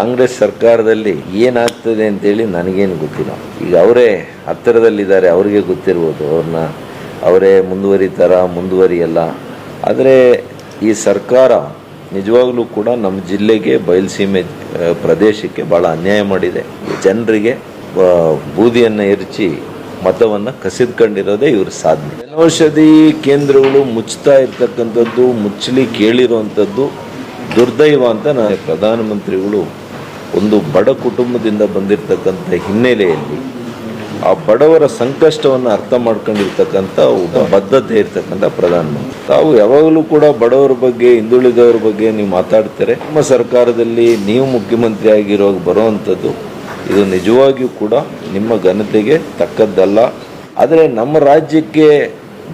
ಕಾಂಗ್ರೆಸ್ ಸರ್ಕಾರದಲ್ಲಿ ಏನಾಗ್ತದೆ ಅಂತೇಳಿ ನನಗೇನು ಗೊತ್ತಿಲ್ಲ. ಈಗ ಅವರೇ ಹತ್ತಿರದಲ್ಲಿದ್ದಾರೆ, ಅವರಿಗೆ ಗೊತ್ತಿರ್ಬೋದು. ಅವ್ರನ್ನ ಅವರೇ ಮುಂದುವರಿತಾರ, ಮುಂದುವರಿಯಲ್ಲ. ಆದರೆ ಈ ಸರ್ಕಾರ ನಿಜವಾಗ್ಲೂ ಕೂಡ ನಮ್ಮ ಜಿಲ್ಲೆಗೆ, ಬಯಲುಸೀಮೆ ಪ್ರದೇಶಕ್ಕೆ ಭಾಳ ಅನ್ಯಾಯ ಮಾಡಿದೆ. ಜನರಿಗೆ ಬೂದಿಯನ್ನು ಎರಚಿ ಮತವನ್ನು ಕಸಿದ್ಕೊಂಡಿರೋದೇ ಇವ್ರ ಸಾಧನೆ. ಜನೌಷಧಿ ಕೇಂದ್ರಗಳು ಮುಚ್ತಾ ಇರ್ತಕ್ಕಂಥದ್ದು, ಮುಚ್ಚಲಿ ಕೇಳಿರುವಂಥದ್ದು ದುರ್ದೈವ ಅಂತ ನಾನು ಪ್ರಧಾನಮಂತ್ರಿಗಳು ಒಂದು ಬಡ ಕುಟುಂಬದಿಂದ ಬಂದಿರತಕ್ಕಂಥ ಹಿನ್ನೆಲೆಯಲ್ಲಿ ಆ ಬಡವರ ಸಂಕಷ್ಟವನ್ನು ಅರ್ಥ ಮಾಡ್ಕೊಂಡಿರ್ತಕ್ಕಂಥ ಬದ್ಧತೆ ಇರ್ತಕ್ಕಂಥ ಪ್ರಧಾನಮಂತ್ರಿ ತಾವು ಯಾವಾಗಲೂ ಕೂಡ ಬಡವರ ಬಗ್ಗೆ, ಹಿಂದುಳಿದವರ ಬಗ್ಗೆ ನೀವು ಮಾತಾಡ್ತಾರೆ. ನಮ್ಮ ಸರ್ಕಾರದಲ್ಲಿ ನೀವು ಮುಖ್ಯಮಂತ್ರಿ ಆಗಿರುವಾಗ ಬರುವಂಥದ್ದು, ಇದು ನಿಜವಾಗಿಯೂ ಕೂಡ ನಿಮ್ಮ ಘನತೆಗೆ ತಕ್ಕದ್ದಲ್ಲ. ಆದರೆ ನಮ್ಮ ರಾಜ್ಯಕ್ಕೆ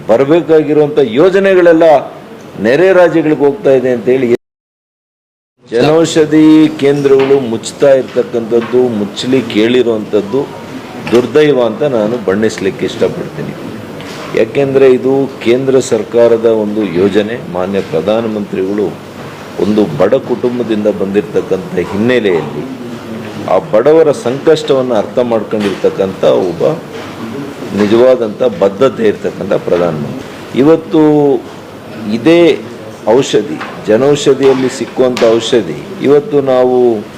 ಬರಬೇಕಾಗಿರುವಂಥ ಯೋಜನೆಗಳೆಲ್ಲ ನೆರೆ ರಾಜ್ಯಗಳಿಗೆ ಹೋಗ್ತಾ ಇದೆ ಅಂತೇಳಿ ಜನೌಷಧಿ ಕೇಂದ್ರಗಳು ಮುಚ್ತಾ ಇರ್ತಕ್ಕಂಥದ್ದು, ಮುಚ್ಚಲಿ ಕೇಳಿರುವಂಥದ್ದು ದುರ್ದೈವ ಅಂತ ನಾನು ಬಣ್ಣಿಸ್ಲಿಕ್ಕೆ ಇಷ್ಟಪಡ್ತೀನಿ. ಯಾಕೆಂದರೆ ಇದು ಕೇಂದ್ರ ಸರ್ಕಾರದ ಒಂದು ಯೋಜನೆ, ಮಾನ್ಯ ಪ್ರಧಾನಮಂತ್ರಿಗಳು ಒಂದು ಬಡ ಕುಟುಂಬದಿಂದ ಬಂದಿರತಕ್ಕಂಥ ಹಿನ್ನೆಲೆಯಲ್ಲಿ ಆ ಬಡವರ ಸಂಕಷ್ಟವನ್ನು ಅರ್ಥ ಮಾಡ್ಕೊಂಡಿರ್ತಕ್ಕಂಥ ಒಬ್ಬ ನಿಜವಾದಂಥ ಬದ್ಧತೆ ಇರ್ತಕ್ಕಂಥ ಪ್ರಧಾನಮಂತ್ರಿ. ಇವತ್ತು ಇದೇ ಔಷಧಿ, ಜನೌಷಧಿಯಲ್ಲಿ ಸಿಕ್ಕುವಂಥ ಔಷಧಿ. ಇವತ್ತು ನಾವು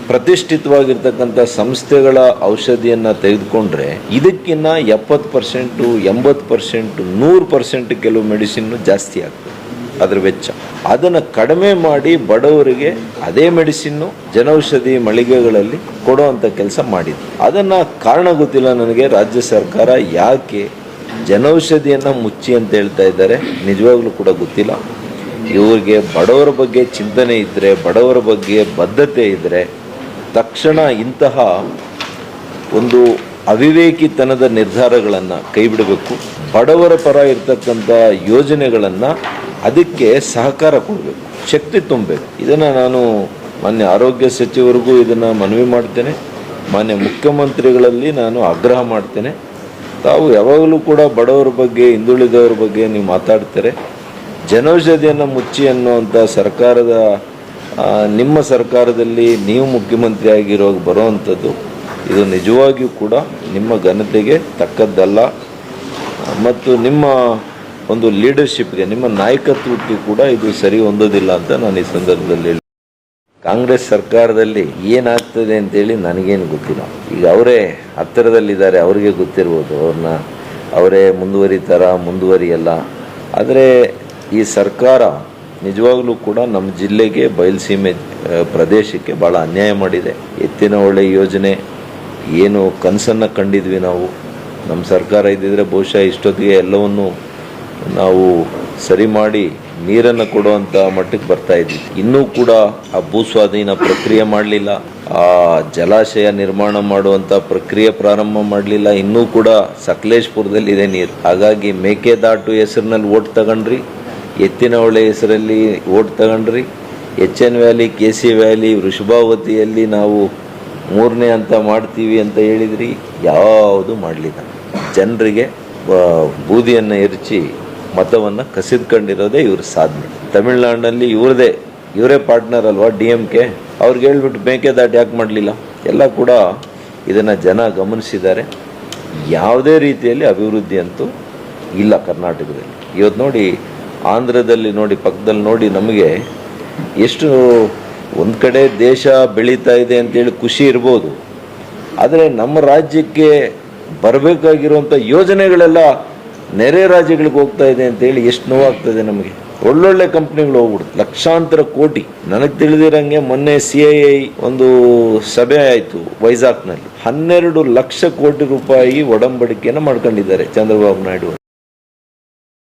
ಪ್ರತಿಷ್ಠಿತವಾಗಿರ್ತಕ್ಕಂಥ ಸಂಸ್ಥೆಗಳ ಔಷಧಿಯನ್ನು ತೆಗೆದುಕೊಂಡ್ರೆ ಇದಕ್ಕಿನ್ನ ಎಪ್ಪತ್ತು ಪರ್ಸೆಂಟು, ಎಂಬತ್ತು ಪರ್ಸೆಂಟು, ನೂರು ಪರ್ಸೆಂಟ್ ಕೆಲವು ಮೆಡಿಸಿನ್ನು ಜಾಸ್ತಿ ಆಗ್ತದೆ ಅದರ ವೆಚ್ಚ. ಅದನ್ನು ಕಡಿಮೆ ಮಾಡಿ ಬಡವರಿಗೆ ಅದೇ ಮೆಡಿಸಿನ್ನು ಜನೌಷಧಿ ಮಳಿಗೆಗಳಲ್ಲಿ ಕೊಡುವಂಥ ಕೆಲಸ ಮಾಡಿದೆ ಅದನ್ನು ಕಾರಣ ಗೊತ್ತಿಲ್ಲ ನನಗೆ, ರಾಜ್ಯ ಸರ್ಕಾರ ಯಾಕೆ ಜನೌಷಧಿಯನ್ನು ಮುಚ್ಚಿ ಅಂತ ಹೇಳ್ತಾ ಇದ್ದಾರೆ? ನಿಜವಾಗ್ಲೂ ಕೂಡ ಗೊತ್ತಿಲ್ಲ. ಇವ್ರಿಗೆ ಬಡವರ ಬಗ್ಗೆ ಚಿಂತನೆ ಇದ್ದರೆ ಬಡವರ ಬಗ್ಗೆ ಬದ್ಧತೆ ಇದ್ದರೆ ತಕ್ಷಣ ಇಂತಹ ಒಂದು ಅವಿವೇಕಿತನದ ನಿರ್ಧಾರಗಳನ್ನು ಕೈಬಿಡಬೇಕು ಬಡವರ ಪರ ಇರತಕ್ಕಂಥ ಯೋಜನೆಗಳನ್ನು ಅದಕ್ಕೆ ಸಹಕಾರ ಕೊಡಬೇಕು, ಶಕ್ತಿ ತುಂಬಬೇಕು. ಇದನ್ನು ನಾನು ಮಾನ್ಯ ಆರೋಗ್ಯ ಸಚಿವರಿಗೂ ಇದನ್ನು ಮನವಿ ಮಾಡ್ತೇನೆ. ಮಾನ್ಯ ಮುಖ್ಯಮಂತ್ರಿಗಳಲ್ಲಿ ನಾನು ಆಗ್ರಹ ಮಾಡ್ತೇನೆ. ತಾವು ಯಾವಾಗಲೂ ಕೂಡ ಬಡವರ ಬಗ್ಗೆ, ಹಿಂದುಳಿದವರ ಬಗ್ಗೆ ನೀವು ಮಾತಾಡ್ತಾರೆ. ಜನೌಷಧಿಯನ್ನು ಮುಚ್ಚಿ ಅನ್ನುವಂಥ ಸರ್ಕಾರದ ನಿಮ್ಮ ಸರ್ಕಾರದಲ್ಲಿ ನೀವು ಮುಖ್ಯಮಂತ್ರಿ ಆಗಿರೋ ಬರುವಂಥದ್ದು, ಇದು ನಿಜವಾಗಿಯೂ ಕೂಡ ನಿಮ್ಮ ಘನತೆಗೆ ತಕ್ಕದ್ದಲ್ಲ. ಮತ್ತು ನಿಮ್ಮ ಒಂದು ಲೀಡರ್ಶಿಪ್ಗೆ, ನಿಮ್ಮ ನಾಯಕತ್ವಕ್ಕೆ ಕೂಡ ಇದು ಸರಿ ಹೊಂದೋದಿಲ್ಲ ಅಂತ ನಾನು ಈ ಸಂದರ್ಭದಲ್ಲಿ. ಕಾಂಗ್ರೆಸ್ ಸರ್ಕಾರದಲ್ಲಿ ಏನಾಗ್ತದೆ ಅಂತೇಳಿ ನನಗೇನು ಗೊತ್ತಿಲ್ಲ. ಈಗ ಅವರೇ ಹತ್ತಿರದಲ್ಲಿದ್ದಾರೆ, ಅವರಿಗೆ ಗೊತ್ತಿರ್ಬೋದು. ಅವ್ರನ್ನ ಅವರೇ ಮುಂದುವರಿತಾರ, ಮುಂದುವರಿಯಲ್ಲ. ಆದರೆ ಈ ಸರ್ಕಾರ ನಿಜವಾಗ್ಲೂ ಕೂಡ ನಮ್ಮ ಜಿಲ್ಲೆಗೆ ಬಯಲುಸೀಮೆ ಪ್ರದೇಶಕ್ಕೆ ಭಾಳ ಅನ್ಯಾಯ ಮಾಡಿದೆ. ಎತ್ತಿನ ಒಳ್ಳೆ ಯೋಜನೆ, ಏನು ಕನಸನ್ನು ಕಂಡಿದ್ವಿ ನಾವು. ನಮ್ಮ ಸರ್ಕಾರ ಇದ್ದಿದ್ರೆ ಬಹುಶಃ ಇಷ್ಟೊತ್ತಿಗೆ ಎಲ್ಲವನ್ನು ನಾವು ಸರಿ ಮಾಡಿ ನೀರನ್ನು ಕೊಡುವಂಥ ಮಟ್ಟಕ್ಕೆ ಬರ್ತಾ ಇದ್ವಿ ಇನ್ನೂ ಕೂಡ ಆ ಭೂಸ್ವಾಧೀನ ಪ್ರಕ್ರಿಯೆ ಮಾಡಲಿಲ್ಲ. ಆ ಜಲಾಶಯ ನಿರ್ಮಾಣ ಮಾಡುವಂಥ ಪ್ರಕ್ರಿಯೆ ಪ್ರಾರಂಭ ಮಾಡಲಿಲ್ಲ. ಇನ್ನೂ ಕೂಡ ಸಕಲೇಶ್ಪುರದಲ್ಲಿದೆ ನೀರು. ಹಾಗಾಗಿ ಮೇಕೆದಾಟು ಹೆಸರಿನಲ್ಲಿ ಓಟ್ ತಗೊಂಡ್ರಿ. ಎತ್ತಿನ ಹೊಳೆ ಹೆಸರಲ್ಲಿ ಓಟ್ ತಗೊಂಡ್ರಿ. H N valley, K C valley, ವೃಷಭಾವತಿಯಲ್ಲಿ ನಾವು ಮೂರನೇ ಅಂತ ಮಾಡ್ತೀವಿ ಅಂತ ಹೇಳಿದ್ರಿ. ಯಾವುದು ಮಾಡಲಿಲ್ಲ. ಜನರಿಗೆ ಬೂದಿಯನ್ನು ಎರಚಿ ಮತವನ್ನು ಕಸಿದ್ಕೊಂಡಿರೋದೇ ಇವ್ರ ಸಾಧನೆ. ತಮಿಳ್ನಾಡಿನಲ್ಲಿ ಇವ್ರದೇ, ಇವರೇ ಪಾರ್ಟ್ನರ್ ಅಲ್ವಾ ಡಿ ಎಂ ಕೆ? ಅವ್ರಿಗೆ ಹೇಳ್ಬಿಟ್ಟು ಮೇಕೆದಾಟು ಯಾಕೆ ಮಾಡಲಿಲ್ಲ? ಎಲ್ಲ ಕೂಡ ಇದನ್ನು ಜನ ಗಮನಿಸಿದ್ದಾರೆ. ಯಾವುದೇ ರೀತಿಯಲ್ಲಿ ಅಭಿವೃದ್ಧಿ ಅಂತೂ ಇಲ್ಲ ಕರ್ನಾಟಕದಲ್ಲಿ. ಇವತ್ತು ನೋಡಿ ಆಂಧ್ರದಲ್ಲಿ ನೋಡಿ, ಪಕ್ಕದಲ್ಲಿ ನೋಡಿ ನಮಗೆ ಎಷ್ಟು ಒಂದು ಕಡೆ ದೇಶ ಬೆಳೀತಾ ಇದೆ ಅಂತೇಳಿ ಖುಷಿ ಇರ್ಬೋದು. ಆದರೆ ನಮ್ಮ ರಾಜ್ಯಕ್ಕೆ ಬರಬೇಕಾಗಿರುವಂಥ ಯೋಜನೆಗಳೆಲ್ಲ ನೆರೆ ರಾಜ್ಯಗಳಿಗೆ ಹೋಗ್ತಾ ಇದೆ ಅಂತೇಳಿ ಎಷ್ಟು ನೋವಾಗ್ತದೆ ನಮಗೆ. ಒಳ್ಳೊಳ್ಳೆ ಕಂಪ್ನಿಗಳು ಹೋಗ್ಬಿಡುತ್ತೆ ಲಕ್ಷಾಂತರ ಕೋಟಿ. ನನಗೆ ತಿಳಿದಿರಂಗೆ ಮೊನ್ನೆ ಸಿ ಐ ಐ ಒಂದು ಸಭೆ ಆಯಿತು ವೈಜಾಗ್ನಲ್ಲಿ. ಹನ್ನೆರಡು ಲಕ್ಷ ಕೋಟಿ ರೂಪಾಯಿ ಒಡಂಬಡಿಕೆಯನ್ನು ಮಾಡ್ಕೊಂಡಿದ್ದಾರೆ ಚಂದ್ರಬಾಬು ನಾಯ್ಡು.